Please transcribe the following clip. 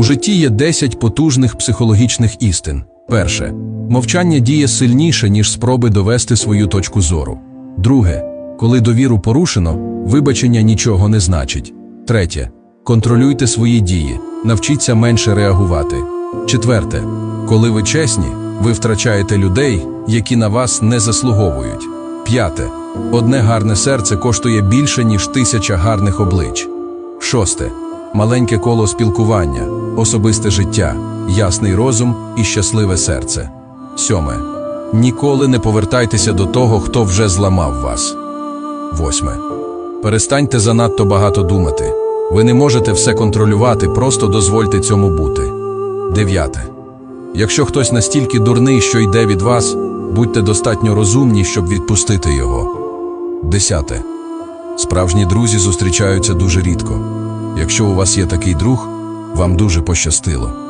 У житті є 10 потужних психологічних істин. Перше. Мовчання діє сильніше, ніж спроби довести свою точку зору. Друге. Коли довіру порушено, вибачення нічого не значить. Третє. Контролюйте свої дії, навчіться менше реагувати. Четверте. Коли ви чесні, ви втрачаєте людей, які на вас не заслуговують. П'яте. Одне гарне серце коштує більше, ніж тисяча гарних облич. Шосте. Маленьке коло спілкування, особисте життя, ясний розум і щасливе серце. Сьоме. Ніколи не повертайтеся до того, хто вже зламав вас. Восьме. Перестаньте занадто багато думати. Ви не можете все контролювати, просто дозвольте цьому бути. Дев'яте. Якщо хтось настільки дурний, що йде від вас, будьте достатньо розумні, щоб відпустити його. Десяте. Справжні друзі зустрічаються дуже рідко. Якщо у вас є такий друг, вам дуже пощастило.